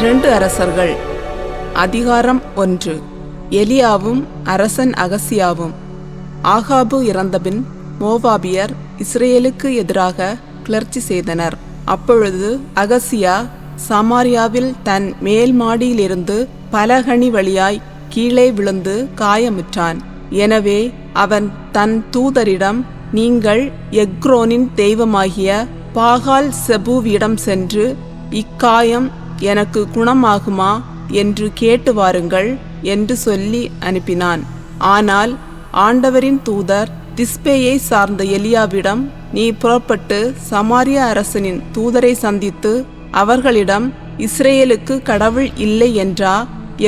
இரண்டு அரசர்கள். அதிகாரம் ஒன்று. எலியாவும் அரசன் அகசியாவும். ஆகாபு இறந்தபின் மோவாபியர் இஸ்ரேலுக்கு எதிராக கிளர்ச்சி செய்தனர். அப்பொழுது அகசியா சமாரியாவில் தன் மேல் மாடியிலிருந்து பலகணி வழியாய் கீழே விழுந்து காயமுற்றான். எனவே அவன் தன் தூதரிடம் நீங்கள் எக்ரோனின் தெய்வமாகிய பாகால் செபுவிடம் சென்று இக்காயம் எனக்கு குணமாகுமா என்று கேட்டு வாருங்கள் என்று சொல்லி அனுப்பினான். ஆனால் ஆண்டவரின் தூதர் திஸ்பேயை சார்ந்த எலியாவிடம் நீ புறப்பட்டு சமாரிய அரசனின் தூதரை சந்தித்து அவர்களிடம் இஸ்ரேலுக்கு கடவுள் இல்லை என்றா?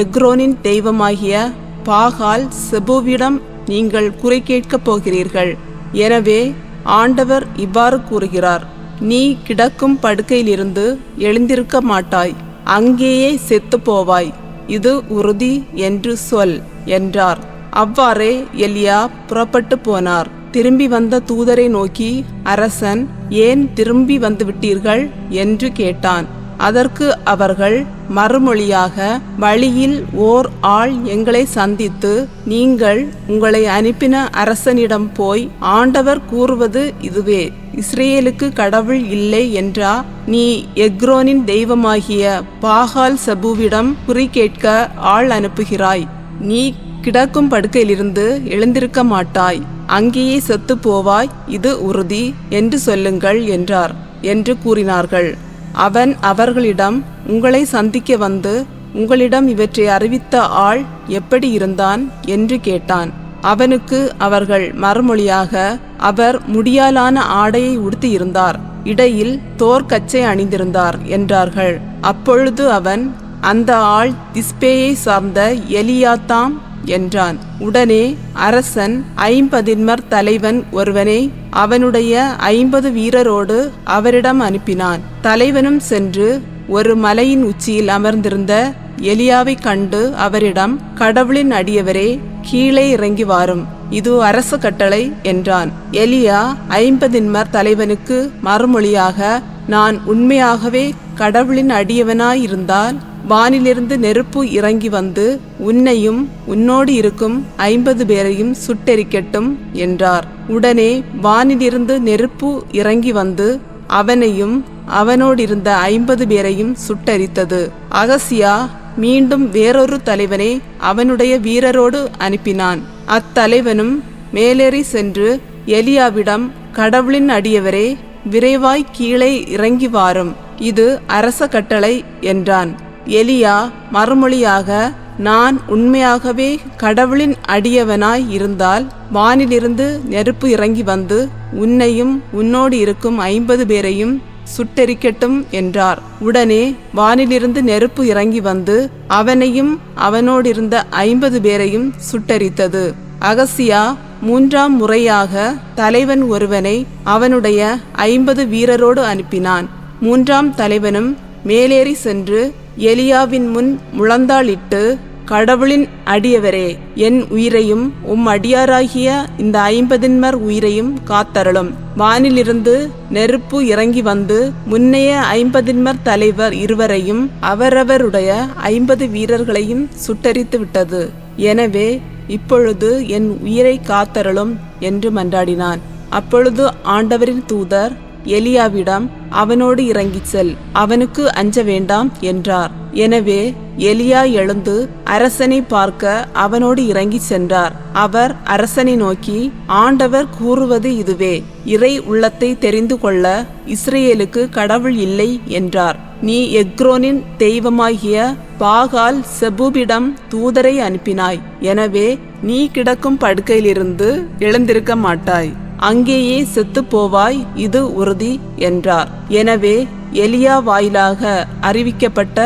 எக்ரோனின் தெய்வமாகிய பாகால் செபுவிடம் நீங்கள் குறை கேட்கப் போகிறீர்கள். எனவே ஆண்டவர் இவ்வாறு கூறுகிறார் நீ கிடக்கும் படுக்கையிலிருந்து எழுந்திருக்க மாட்டாய். அங்கேயே செத்துப் போவாய் இது உறுதி என்று சொல் என்றார். அவ்வாறே எலியா புறப்பட்டு போனார். திரும்பி வந்த தூதரை நோக்கி அரசன் ஏன் திரும்பி வந்து விட்டீர்கள் என்று கேட்டான். அதற்கு அவர்கள் மறுமொழியாக வழியில் ஓர் ஆள் எங்களை சந்தித்து நீங்கள் உங்களை அனுப்பின அரசனிடம் போய் ஆண்டவர் கூறுவது இதுவே. இஸ்ரேலுக்கு கடவுள் இல்லை என்றா? நீ எக்ரோனின் தெய்வமாகிய பாகால் சபுவிடம் குறி கேட்க ஆள் அனுப்புகிறாய். நீ கிடக்கும் படுக்கையிலிருந்து எழுந்திருக்க மாட்டாய். அங்கேயே செத்து போவாய். இது உறுதி. என்று சொல்லுங்கள் என்றார். என்று கூறினார்கள். அவன் அவர்களிடம் உங்களை சந்திக்க வந்து உங்களிடம் இவற்றை அறிவித்த ஆள் எப்படி இருந்தான்? என்று கேட்டான். அவனுக்கு அவர்கள் மறுமொழியாக அவர் முடியாலான ஆடையை உடுத்தியிருந்தார். இடையில் தோற்கச்சை அணிந்திருந்தார் என்றார்கள். அப்பொழுது அவன் அந்த ஆள் திஸ்பேயை சார்ந்த எலியாத்தாம் என்றான். உடனே அரசன் ஐம்பதின்மர் தலைவன் ஒருவனை அவனுடைய ஐம்பது வீரரோடு அவரிடம் அனுப்பினான். தலைவனும் சென்று ஒரு மலையின் உச்சியில் அமர்ந்திருந்த எலியாவை கண்டு அவரிடம் கடவுளின் அடியவரே கீழே இறங்கி வாரும். இது அரச கட்டளை என்றான். எலியா ஐம்பதின்மர் தலைவனுக்கு மறுமொழியாக நான் உண்மையாகவே கடவுளின் அடியவனாயிருந்தால் வானிலிருந்து நெருப்பு இறங்கி வந்து உன்னையும் உன்னோடு இருக்கும் ஐம்பது பேரையும் சுட்டெரிக்கட்டும் என்றார். உடனே வானிலிருந்து நெருப்பு இறங்கி வந்து அவனையும் அவனோடிருந்த ஐம்பது பேரையும் சுட்டரித்தது. அகசியா மீண்டும் வேறொரு தலைவனை அவனுடைய வீரரோடு அனுப்பினான். அத்தலைவனும் மேலேறி சென்று எலியாவிடம் கடவுளின் அடியவரே விரைவாய் கீழே இறங்கி வாரும். இது அரச கட்டளை என்றான். எலியா மறுமொழியாக நான் உண்மையாகவே கடவுளின் அடியவனாய் இருந்தால் வானிலிருந்து நெருப்பு இறங்கி வந்து உன்னையும் உன்னோடு இருக்கும் ஐம்பது பேரையும் சுட்டெரிக்கட்டும் என்றார். உடனே வானிலிருந்து நெருப்பு இறங்கி வந்து அவனையும் அவனோடிருந்த ஐம்பது பேரையும் சுட்டெரித்தது. அகசியா மூன்றாம் முறையாக தலைவன் ஒருவனை அவனுடைய ஐம்பது வீரரோடு அனுப்பினான். மூன்றாம் தலைவனும் மேலேறி சென்று எலியாவின் முன் முழந்தாளிட்டு கடவுளின் அடியவரே என் உயிரையும் உம் அடியாராகிய இந்த ஐம்பதின்மர் உயிரையும் காத்தருளும். வானிலிருந்து நெருப்பு இறங்கி வந்து முன்னைய ஐம்பதின்மர் தலைவர் இருவரையும் அவரவருடைய ஐம்பது வீரர்களையும் சுட்டரித்து விட்டது. எனவே இப்பொழுது என் உயிரை காத்தருளும் என்று மன்றாடினான். அப்பொழுது ஆண்டவரின் தூதர் எலியாவிடம் அவனோடு இறங்கிச் செல் அவனுக்கு அஞ்ச வேண்டாம் என்றார். எனவே எலியா எழுந்து அரசனை பார்க்க அவனோடு இறங்கி சென்றார். அவர் அரசனை நோக்கி ஆண்டவர் கூறுவது இதுவே இறை உள்ளத்தை தெரிந்து கொள்ள இஸ்ரேலுக்கு கடவுள் இல்லை என்றார். நீ எக்ரோனின் தெய்வமாகிய பாகால் செபூபிடம் தூதரை அனுப்பினாய். எனவே நீ கிடக்கும் படுக்கையிலிருந்து எழுந்திருக்க மாட்டாய். அங்கேயே செத்துப் போவாய் இது உறுதி என்றார். எனவே எலியா வாயிலாக அறிவிக்கப்பட்ட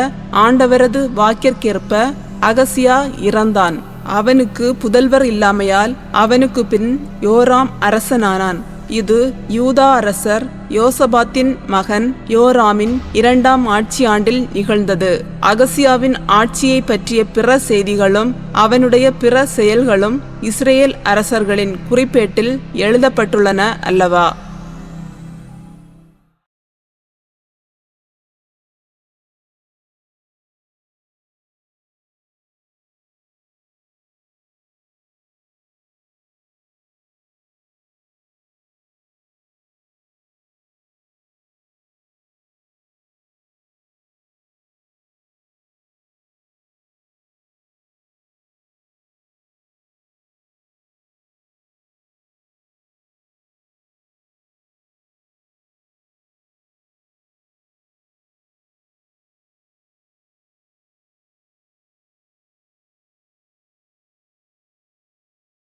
ஆண்டவரது வாக்கிற்கேற்ப அகசியா இறந்தான். அவனுக்கு புதல்வர் இல்லாமையால் அவனுக்கு பின் யோராம் அரசனானான். இது யூதா அரசர் யோசபாத்தின் மகன் யோராமின் இரண்டாம் ஆட்சி ஆண்டில் நிகழ்ந்தது. அகசியாவின் ஆட்சியை பற்றிய பிற செய்திகளும் அவனுடைய பிற செயல்களும் இஸ்ரேல் அரசர்களின் குறிப்பேட்டில் எழுதப்பட்டுள்ளன அல்லவா?